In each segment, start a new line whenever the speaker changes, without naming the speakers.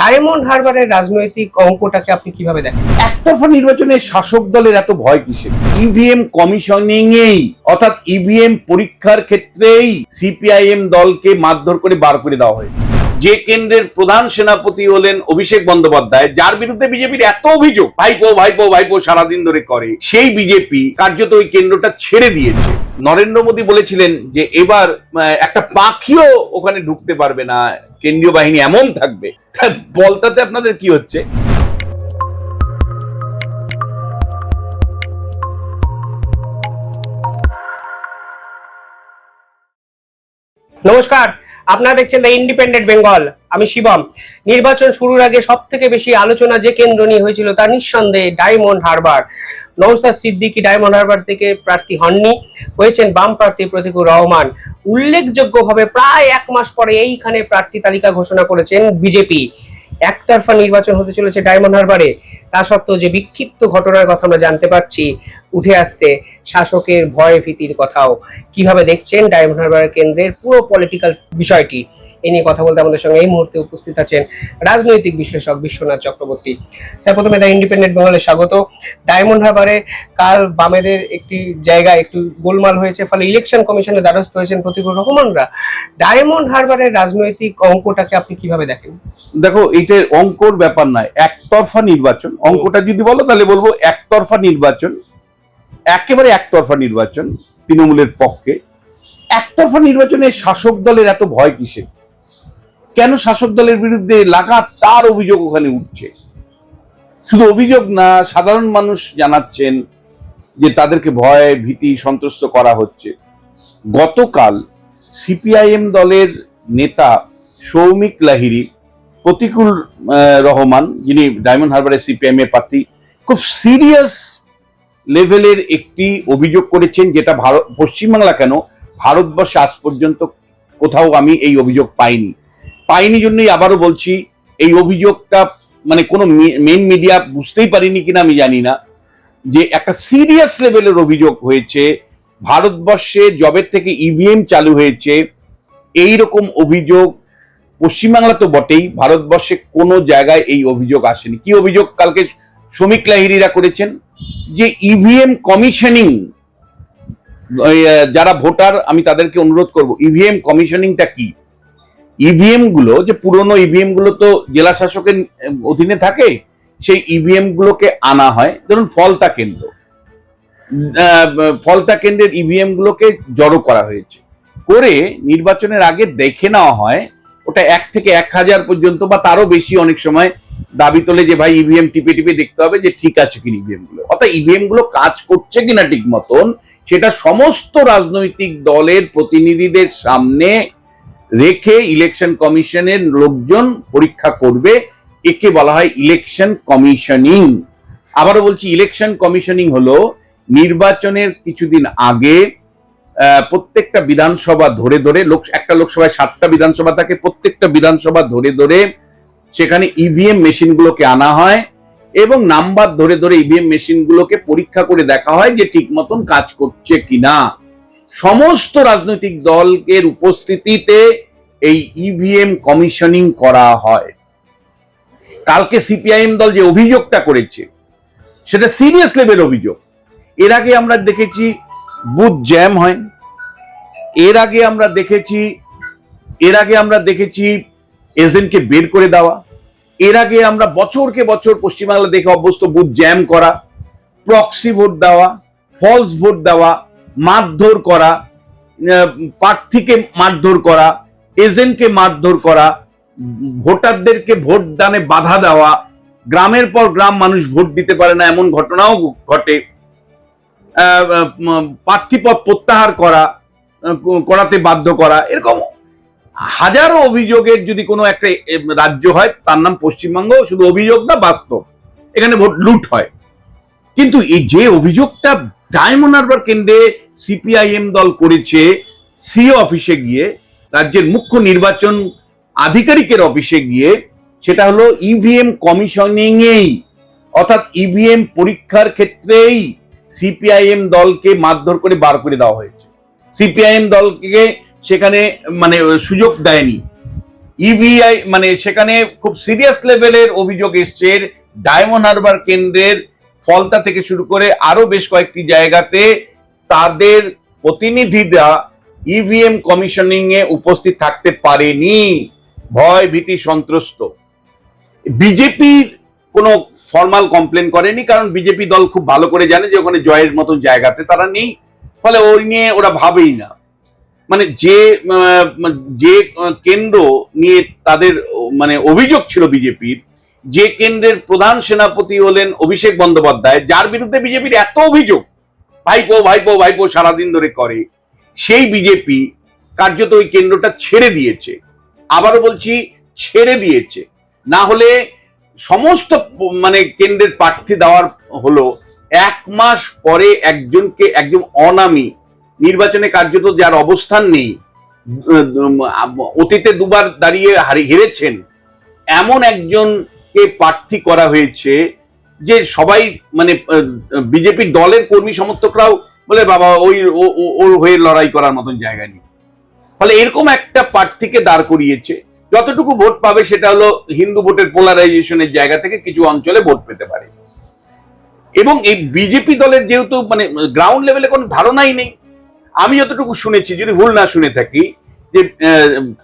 Diamond হারবারের রাজনৈতিক অঙ্কটাকে আপনি কীভাবে দেখেন?
একতরফা নির্বাচনে শাসক দলের এত ভয় কিসের? ইভিএম কমিশনিং এই অর্থাৎ ইভিএম পরীক্ষার ক্ষেত্রেই সিপিআইএম দলকে মারধর করে বার করে দেওয়া হয়েছে। যে কেন্দ্রের প্রধান সেনাপতি হলেন অভিষেক বন্দ্যোপাধ্যায়, যার বিরুদ্ধে বিজেপির এত অভিযোগ, ভাইপো ভাইপো ভাইপো সারাদিন ধরে করে, সেই বিজেপি কার্যত ওই কেন্দ্রটা ছেড়ে দিয়েছে। নরেন্দ্র মোদী বলেছিলেন যে এবার একটা পাখিও ওখানে ঢুকতে পারবে না, কেন্দ্রীয় বাহিনী এমন থাকবে। বলতাতে আপনাদের কি হচ্ছে?
নমস্কার আপনারা দেখছেন দ্য ইন্ডিপেন্ডেন্ট বেঙ্গল আমি শিবম। নির্বাচন শুরুর আগে সব থেকে বেশি আলোচনা যে কেন্দ্র নিয়ে হয়েছিল তা নিঃসন্দেহে Diamond Harbour Naushad Siddiqui Diamond Harbour থেকে প্রার্থী হননি, হয়েছেন বাম প্রার্থী প্রতিকুর রহমান। উল্লেখযোগ্যভাবে প্রায় এক মাস পরে এইখানে প্রার্থী তালিকা ঘোষণা করেছেন বিজেপি। একতরফা নির্বাচন হতে চলেছে ডায়মন্ড হারবারে তা সত্ত্বেও যে বিক্ষিপ্ত ঘটনার কথা আমরা জানতে পারছি উঠে আসছে শাসকের ভয় ভীতির কথাও। কীভাবে দেখছেন ডায়মন্ড হারবার কেন্দ্রের পুরো পলিটিক্যাল বিষয়টি? এ নিয়ে কথা বলতে আমাদের সঙ্গে এই মুহূর্তে উপস্থিত আছেন রাজনৈতিক বিশ্লেষক বিশ্বনাথ চক্রবর্তী। স্যার, প্রথমে দ্য ইন্ডিপেন্ডেন্ট বেঙ্গলে স্বাগত। ডায়মন্ড হারবারে কাল বামেদের একটি জায়গা একটু গোলমাল হয়েছে, ফলে ইলেকশন কমিশনের দ্বারস্থ হয়েছেন প্রতিকুর রহমানরা। ডায়মন্ড হারবারের রাজনৈতিক অঙ্কটাকে আপনি কীভাবে দেখেন?
দেখো এটা অঙ্কর ব্যাপার নয়, একতরফা নির্বাচন। অঙ্কটা যদি বলো, তাহলে বলব একতরফা নির্বাচন। একেবারে একতরফা নির্বাচন তৃণমূলের পক্ষে। একতরফা নির্বাচনে শাসক দলের এত ভয় কিসে কেন শাসক দলের বিরুদ্ধে লাগাতার অভিযোগ ওখানে উঠছে? শুধু অভিযোগ না, সাধারণ মানুষ জানাচ্ছেন যে তাদেরকে ভয়, ভীতি সন্ত্রস্ত করা হচ্ছে। গতকাল সিপিআইএম দলের নেতা সৌমিক লাহিড়ী, প্রতিকুল রহমান, যিনি ডায়মন্ড হারবারের সিপিএম এর প্রার্থী, খুব সিরিয়াস লেভেলের একটি অভিযোগ করেছেন যেটা ভারত, পশ্চিমবাংলা কেন, ভারতবর্ষে আজ পর্যন্ত কোথাও আমি এই অভিযোগ পাইনি। পাইনি জন্যই আবারও বলছি, এই অভিযোগটা মানে কোনো মেন মিডিয়া বুঝতেই পারিনি কিনা আমি জানি না। যে একটা সিরিয়াস লেভেলের অভিযোগ হয়েছে, ভারতবর্ষে জবের থেকে ইভিএম চালু হয়েছে, এই রকম অভিযোগ পশ্চিমবাংলা তো বটেই, ভারতবর্ষে কোনো জায়গায় এই অভিযোগ আসেনি। কি অভিযোগ? কালকে শ্রমিক লাহিড়িরা করেছেন যে ইভিএম কমিশনিং যারা ভোটার, আমি তাদেরকে অনুরোধ করব ইভিএম কমিশনিংটা কি? ইভিএমগুলো, যে পুরনো ইভিএমগুলো তো জেলা শাসকের অধীনে থাকে, সেই ইভিএম গুলোকে আনা হয়। ধরুন, ফলতা কেন্দ্র। ফলতা কেন্দ্রের ইভিএম গুলোকে জড়ো করা হয়েছে। করে নির্বাচনের আগে দেখে নেওয়া হয়, ওটা এক থেকে এক হাজার পর্যন্ত বা তারও বেশি অনেক সময় দাবি তোলে যে ভাই ইভিএম টিপে টিপে দেখতে হবে যে ঠিক আছে কিনা ইভিএমগুলো। অর্থাৎ ইভিএমগুলো কাজ করছে কিনা ঠিক মতন, সেটা সমস্ত রাজনৈতিক দলের প্রতিনিধিদের সামনে রেখে ইলেকশন কমিশনের লোকজন পরীক্ষা করবে। একে বলা হয় ইলেকশন কমিশনিং আবারও বলছি ইলেকশন কমিশনিং হলো নির্বাচনের কিছুদিন আগে প্রত্যেকটা বিধানসভা ধরে ধরে লোক, একটা লোকসভায় সাতটা বিধানসভা থাকে, প্রত্যেকটা বিধানসভা ধরে ধরে সেখানে ইভিএম মেশিনগুলোকে আনা হয় এবং নাম্বার ধরে ধরে ইভিএম মেশিনগুলোকে পরীক্ষা করে দেখা হয় যে ঠিক মতন কাজ করছে কিনা। সমস্ত রাজনৈতিক দলের উপস্থিতিতে এই ইভিএম কমিশনিং করা হয়। কালকে সিপিআইএম দল যে অভিযোগটা করেছে, সেটা সিরিয়াস লেভেল অভিযোগ। এর আগে আমরা দেখেছি বুথ জ্যাম হয়। এর আগে আমরা দেখেছি, এর আগে আমরা দেখেছি এজেন্টকে বের করে দেওয়া। এর আগে আমরা বছরকে বছর পশ্চিমবাংলা দেখে অভ্যস্ত বুথ জ্যাম করা প্রক্সি ভোট দেওয়া ফলস ভোট দেওয়া, মারধর করা প্রার্থীকে মারধর করা, এজেন্টকে মারধর করা, ভোটারদেরকে ভোট দানে বাধা দেওয়া, গ্রামের পর গ্রাম মানুষ ভোট দিতে পারে না এমন ঘটনাও ঘটে। প্রার্থীপদ প্রত্যাহার করা করাতে বাধ্য করা, এরকম হাজারো অভিযোগের যদি কোনো একটা রাজ্য হয়, তার নাম পশ্চিমবঙ্গ, শুধু অভিযোগ না, বাস্তব। এখানে ভোট লুট হয়। কিন্তু এই যে অভিযোগটা ডায়মন্ড হারবার কেন্দ্রে সিপিআইএম দল করেছে সিও অফিসে গিয়ে, রাজ্যের মুখ্য নির্বাচন আধিকারিকের অফিসে গিয়ে, সেটা হলো ইভিএম কমিশনিং এই অর্থাৎ ইভিএম পরীক্ষার ক্ষেত্রেই সিপিআইএম দলকে মারধর করে বার করে দেওয়া হয়েছে। সিপিআইএম দলকে সেখানে মানে সুযোগ দেয়নি। ইভিআই মানে সেখানে খুব সিরিয়াস লেভেলের অভিযোগ এসছে। ডায়মন্ড হারবার কেন্দ্রের ফলতা থেকে শুরু করে আরও বেশ কয়েকটি জায়গাতে তাদের প্রতিনিধিরা ইভিএম কমিশনিং এ উপস্থিত থাকতে পারেনি। ভয়, ভীতি, সন্ত্রস্ত। বিজেপির কোনো ফর্মাল কমপ্লেন করেনি, কারণ বিজেপি দল খুব ভালো করে জানে যে ওখানে জয়ের মতন জায়গাতে তারা নেই। ফলে ওই নিয়ে ওরা ভাবেই না। মানে যে যে কেন্দ্র নিয়ে তাদের মানে অভিযোগ ছিল বিজেপির, যে কেন্দ্রের প্রধান সেনাপতি হলেন অভিষেক বন্দ্যোপাধ্যায়, যার বিরুদ্ধে বিজেপির এত অভিযোগ, ভাইপো ভাইপো ভাইপো সারাদিন ধরে করে, সেই বিজেপি কার্যত ওই কেন্দ্রটা ছেড়ে দিয়েছে। আবারও বলছি, ছেড়ে দিয়েছে। না হলে সমস্ত মানে কেন্দ্রের প্রার্থী দেওয়ার হলো, এক মাস পরে একজনকে, একজন অনামী নির্বাচনে কার্যত যার অবস্থান নেই অতীতে দুবার দাঁড়িয়ে হারি, হেরেছেন, এমন একজনকে প্রার্থী করা হয়েছে যে সবাই মানে বিজেপির দলের কর্মী সমর্থকরাও বলে, বাবা, ওই ওর হয়ে লড়াই করার মতন জায়গা নেই। ফলে এরকম একটা প্রার্থীকে দাঁড় করিয়েছে, যতটুকু ভোট পাবে সেটা হলো হিন্দু ভোটের পোলারাইজেশনের জায়গা থেকে কিছু অঞ্চলে ভোট পেতে পারে। এবং এই বিজেপি দলের যেহেতু মানে গ্রাউন্ড লেভেলে কোনো ধারণাই নেই আমি যতটুকু শুনেছি, যদি ভুল না শুনে থাকি, যে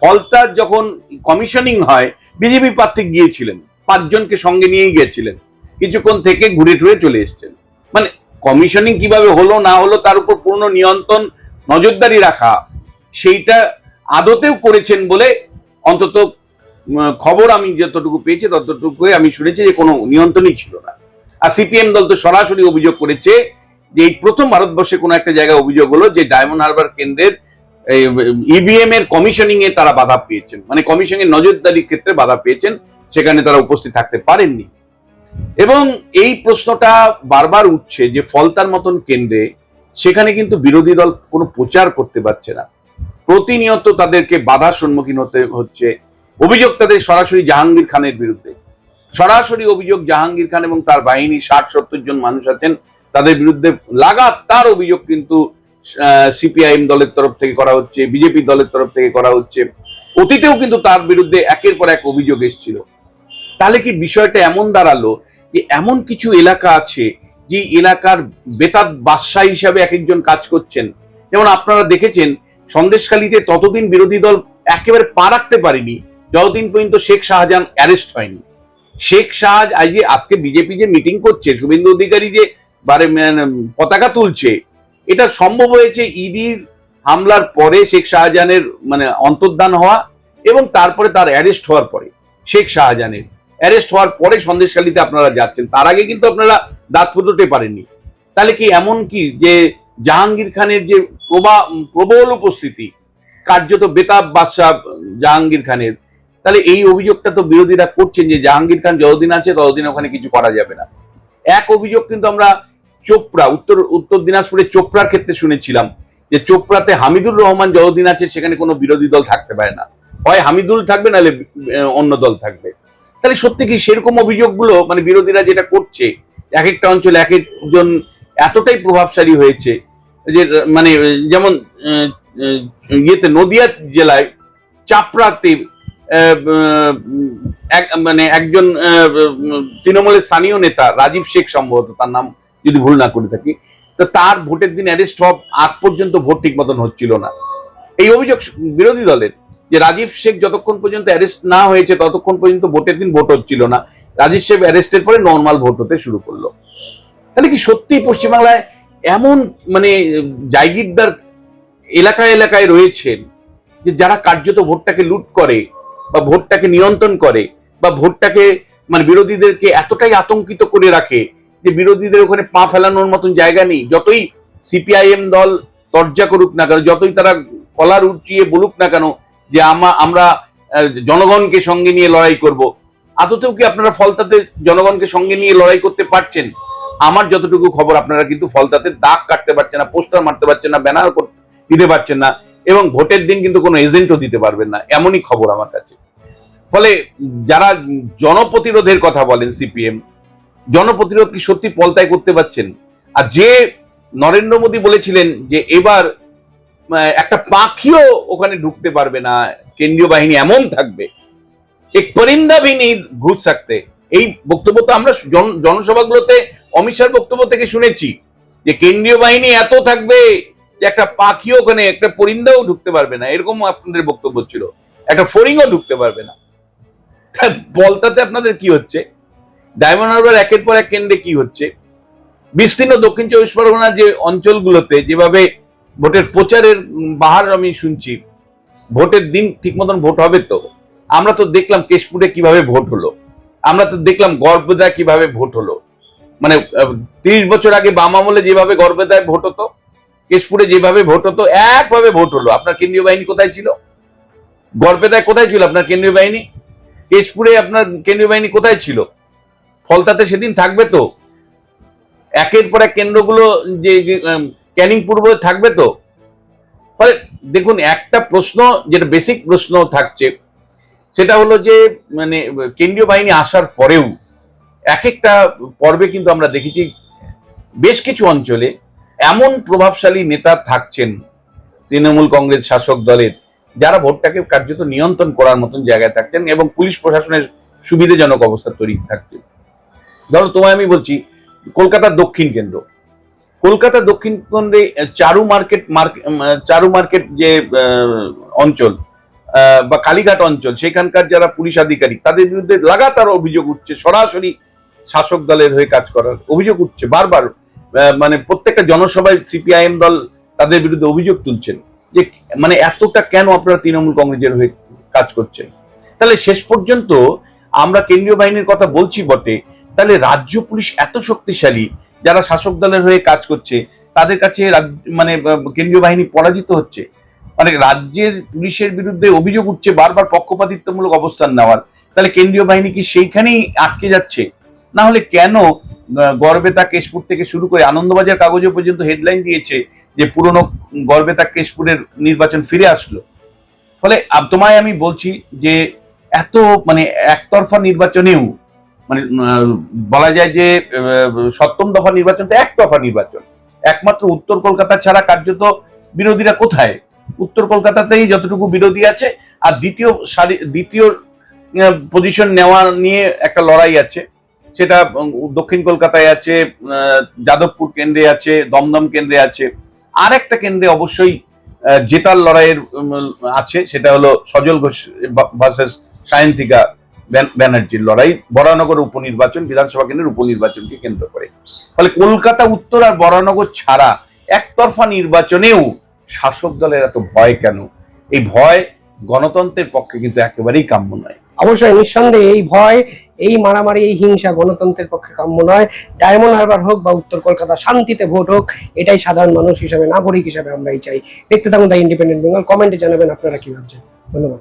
ফলতার যখন কমিশনিং হয় বিজেপি প্রার্থী গিয়েছিলেন, পাঁচজনকে সঙ্গে নিয়েই গিয়েছিলেন, কিছুক্ষণ থেকে ঘুরে টুরে চলে এসেছেন। মানে কমিশনিং কীভাবে হলো, না হলো, তার উপর পূর্ণ নিয়ন্ত্রণ, নজরদারি রাখা, সেইটা আদতেও করেছেন বলে অন্তত খবর আমি যতটুকু পেয়েছি ততটুকু আমি শুনেছি যে, কোনো নিয়ন্ত্রণই ছিল না। আর সিপিএম দল তো সরাসরি অভিযোগ করেছে যে এই প্রথম ভারতবর্ষে কোনো একটা জায়গায় অভিযোগ হলো যে ডায়মন্ড হারবার কেন্দ্রের ইভিএম এর কমিশনিং এ তারা বাধা পেয়েছেন। মানে কমিশনের নজরদারির ক্ষেত্রে বাধা পেয়েছেন, সেখানে তারা উপস্থিত থাকতে পারেননি। এবং এই প্রশ্নটা বারবার উঠছে যে ফলতার মতন কেন্দ্রে সেখানে কিন্তু বিরোধী দল কোনো প্রচার করতে পারছে না। প্রতিনিয়ত তাদেরকে বাধার সম্মুখীন হতে হচ্ছে। অভিযোগ তাদের সরাসরি জাহাঙ্গীর খানের বিরুদ্ধে। সরাসরি অভিযোগ জাহাঙ্গীর খান এবং তার বাহিনী ষাট সত্তর জন মানুষ আছেন তাদের বিরুদ্ধে লাগাতার অভিযোগ কিন্তু সিপিআইএম দলের তরফ থেকে করা হচ্ছে, বিজেপি দলের তরফ থেকে করা হচ্ছে। অতীতেও কিন্তু তার বিরুদ্ধে একের পর এক অভিযোগ এসেছিল। তাহলে কি বিষয়টা এমন দাঁড়াল যে এমন কিছু এলাকা আছে যে এলাকার বেতার বাদশাহ হিসাবে এক একজন কাজ করছেন? যেমন আপনারা দেখেছেন, সন্দেশখালীতে ততদিন বিরোধী দল একেবারে পা রাখতে পারেনি। যতদিন পর্যন্ত শেখ শাহজাহান অ্যারেস্ট হয়নি। শেখ শাহজ আজ আজকে বিজেপি যে মিটিং করছে, শুভেন্দু অধিকারী যে পতাকা তুলছে। এটা সম্ভব হয়েছে ইডির হামলার পরে শেখ শাহজাহানের মানে অন্তর্ধান হওয়া এবং তারপরে তার অ্যারেস্ট হওয়ার পরে, শেখ শাহজাহানের। অ্যারেস্ট হওয়ার পরে সন্দেশখালীতে আপনারা যাচ্ছেন। তার আগে কিন্তু আপনারা দাঁত ফুটোতে পারেননি। তাহলে কি এমন কি যে জাহাঙ্গীর খানের যে প্রবা, প্রবল উপস্থিতি, কার্যত বেতাব বাদশাহ জাহাঙ্গীর খানের, তাহলে এই অভিযোগটা তো বিরোধীরা করছেন যে জাহাঙ্গীর খান যতদিন আছে ততদিন ওখানে কিছু করা যাবে না। এক অভিযোগ কিন্তু আমরা চোপড়া, উত্তর উত্তর দিনাজপুরের চোপড়ার ক্ষেত্রে শুনেছিলাম যে চোপড়াতে হামিদুর রহমান যতদিন আছে সেখানে কোনো বিরোধী দল থাকতে পারে না। হয় হামিদুল থাকবে, নাহলে অন্য দল থাকবে। তাহলে সত্যি কি সেরকম অভিযোগগুলো মানে বিরোধীরা যেটা করছে এক একটা অঞ্চলে এক একজন এতটাই প্রভাবশালী হয়েছে যে মানে যেমন ইয়েতে নদিয়া জেলায় চাপড়াতে এক- মানে একজন তৃণমূলের স্থানীয় নেতা রাজীব শেখ সম্ভবত, তার নাম যদি ভুল না করে থাকি, তো তার ভোটের দিন অ্যারেস্ট হওয়া আগ পর্যন্ত ভোট ঠিক মতন হচ্ছিল না। এই অভিযোগ বিরোধী দলের যে রাজীব শেখ যতক্ষণ পর্যন্ত অ্যারেস্ট না হয়েছে, ততক্ষণ পর্যন্ত ভোটের দিন ভোট হচ্ছিল না। রাজীব শেখ অ্যারেস্টের পরে নর্মাল ভোট হতে শুরু করল। তাহলে কি সত্যি পশ্চিমবাংলায় এমন মানে জায়গিরদার এলাকায় এলাকায় রয়েছেন যে যারা কার্যত ভোটটাকে লুট করে বা ভোটটাকে নিয়ন্ত্রণ করে বা ভোটটাকে মানে বিরোধীদেরকে এতটাই আতঙ্কিত করে রাখে যে বিরোধীদের ওখানে পা ফেলানোর মতন জায়গা নেই। যতই সিপিআইএম দল তর্জা করুক না কেন, যতই তারা কলার উঠিয়ে বলুক না কেন যে আমা আমরা জনগণকে সঙ্গে নিয়ে লড়াই করব, আদতেও কি আপনারা ফলতাতে জনগণকে সঙ্গে নিয়ে লড়াই করতে পারছেন? আমার যতটুকু খবর, আপনারা কিন্তু ফলতাতে দাগ কাটতে পারছেন না, পোস্টার মারতে পারছেন না, ব্যানার দিতে পারছেন না, এবং ভোটের দিন কিন্তু কোনো এজেন্টও দিতে পারবেন না, এমনই খবর আমার কাছে। ফলে যারা জনপ্রতিরোধের কথা বলেন সিপিএম জনপ্রতিরোধ কি সত্যি পলতায় করতে পারছেন? আর যে নরেন্দ্র মোদী বলেছিলেন যে এবার একটা পাখিও ওখানে ঢুকতে পারবে না, কেন্দ্রীয় বাহিনী এমন থাকবে। এক পরিন্দা ভি ঘুষ থাকতে এই বক্তব্য তো আমরা জনসভাগুলোতে অমিত শাহ বক্তব্য থেকে শুনেছি, যে কেন্দ্রীয় বাহিনী এত থাকবে যে একটা পাখিও ওখানে, একটা পরিন্দাও ঢুকতে পারবে না। এরকম আপনাদের বক্তব্য ছিল। একটা ফরিংও ঢুকতে পারবে না। বলতাতে আপনাদের কি হচ্ছে? ডায়মন্ড হারবার একের পর এক কেন্দ্রে কি হচ্ছে? বিস্তীর্ণ দক্ষিণ চব্বিশ পরগনার যে অঞ্চলগুলোতে যেভাবে ভোটের প্রচারের বাহার আমি শুনছি, ভোটের দিন ঠিক মতন ভোট হবে তো? আমরা তো দেখলাম কেশপুরে কীভাবে ভোট হলো। আমরা তো দেখলাম গর্ভদা কীভাবে ভোট হলো। মানে তিরিশ বছর আগে বাম আমলে যেভাবে গর্ভদায় ভোট হতো, কেশপুরে যেভাবে ভোট হতো, একভাবে ভোট হলো। আপনার কেন্দ্রীয় বাহিনী কোথায় ছিল? গর্ভেদায় কোথায় ছিল আপনার কেন্দ্রীয় বাহিনী? কেশপুরে আপনার কেন্দ্রীয় বাহিনী কোথায় ছিল? ফলতাতে সেদিন থাকবে তো? একের পর এক কেন্দ্রগুলো যে ক্যানিং পূর্ব থাকবে তো? ফলে দেখুন, একটা প্রশ্ন, যেটা বেসিক প্রশ্ন থাকছে, সেটা হলো যে মানে কেন্দ্রীয় বাহিনী আসার পরেও এক একটা পর্বে কিন্তু আমরা দেখেছি বেশ কিছু অঞ্চলে এমন প্রভাবশালী নেতা থাকছেন তৃণমূল কংগ্রেস শাসক দলের, যারা ভোটটাকে কার্যত নিয়ন্ত্রণ করার মতন জায়গায় থাকছেন এবং পুলিশ প্রশাসনের সুবিধাজনক অবস্থা তৈরি থাকছে। ধরো তোমায় আমি বলছি, কলকাতার দক্ষিণ কেন্দ্র। কলকাতা দক্ষিণ কেন্দ্রে চারু মার্কেট চারু মার্কেট যে অঞ্চল বা কালীঘাট অঞ্চল, সেখানকার যারা পুলিশ আধিকারিক, তাদের বিরুদ্ধে লাগাতার অভিযোগ উঠছে, সরাসরি শাসক দলের হয়ে কাজ করার অভিযোগ উঠছে, বারবার মানে প্রত্যেকটা জনসভায় সিপিআইএম দল তাদের বিরুদ্ধে অভিযোগ তুলছেন যে মানে এতটা কেন আপনারা তৃণমূল কংগ্রেসের হয়ে কাজ করছেন? তাহলে শেষ পর্যন্ত আমরা কেন্দ্রীয় বাহিনীর কথা বলছি বটে তাহলে রাজ্য পুলিশ এত শক্তিশালী যারা শাসক দলের হয়ে কাজ করছে, তাদের কাছে মানে কেন্দ্রীয় বাহিনী পরাজিত হচ্ছে। মানে রাজ্যের পুলিশের বিরুদ্ধে অভিযোগ উঠছে, বারবার পক্ষপাতিত্বমূলক অবস্থান নেওয়ার। তাহলে কেন্দ্রীয় বাহিনী কি সেইখানেই আটকে যাচ্ছে? না হলে কেন গড়বেতা কেশপুর থেকে শুরু করে আনন্দবাজার কাগজে পর্যন্ত হেডলাইন দিয়েছে যে পুরনো গড়বেতা কেশপুরের নির্বাচন ফিরে আসলো? ফলে তোমায় আমি বলছি যে এত মানে একতরফা নির্বাচনেও মানে বলা যায় যে সপ্তম দফা নির্বাচনটা দফা নির্বাচন। একমাত্র উত্তর কলকাতা ছাড়া কার্যত বিরোধীরা কোথায়? উত্তর কলকাতাতেই যতটুকু বিরোধী আছে, আর দ্বিতীয় সারি, দ্বিতীয় পজিশন নেওয়া নিয়ে একটা লড়াই আছে। সেটা দক্ষিণ কলকাতায় আছে যাদবপুর কেন্দ্রে আছে, দমদম কেন্দ্রে আছে। আর একটা কেন্দ্রে অবশ্যই জেতার লড়াইয়ের আছে, সেটা হলো সজল ঘোষ ভার্সেস সায়ন্তিকা ব্যানার্জির লড়াই, বরানগর উপনির্বাচন, বিধানসভা কেন্দ্রের উপনির্বাচনকে কেন্দ্র করে। ফলে কলকাতা উত্তর আর বরানগর ছাড়া একতরফা নির্বাচনেও শাসক দলের এত ভয় কেন? এই ভয় গণতন্ত্রের পক্ষে কিন্তু একেবারেই কাম্য নয়।
অবশ্যই, নিঃসন্দেহে এই ভয়, এই মারামারি, এই হিংসা গণতন্ত্রের পক্ষে কাম্য নয়। ডায়মন্ড হারবার হোক বা উত্তর কলকাতা, শান্তিতে ভোট হোক, এটাই সাধারণ মানুষ হিসেবে, নাগরিক হিসেবে আমরাই চাই। দেখতে থাকুন দ্য ইন্ডিপেন্ডেন্ট বেঙ্গল, কমেন্টে জানাবেন আপনারা কি ভাবছেন। ধন্যবাদ।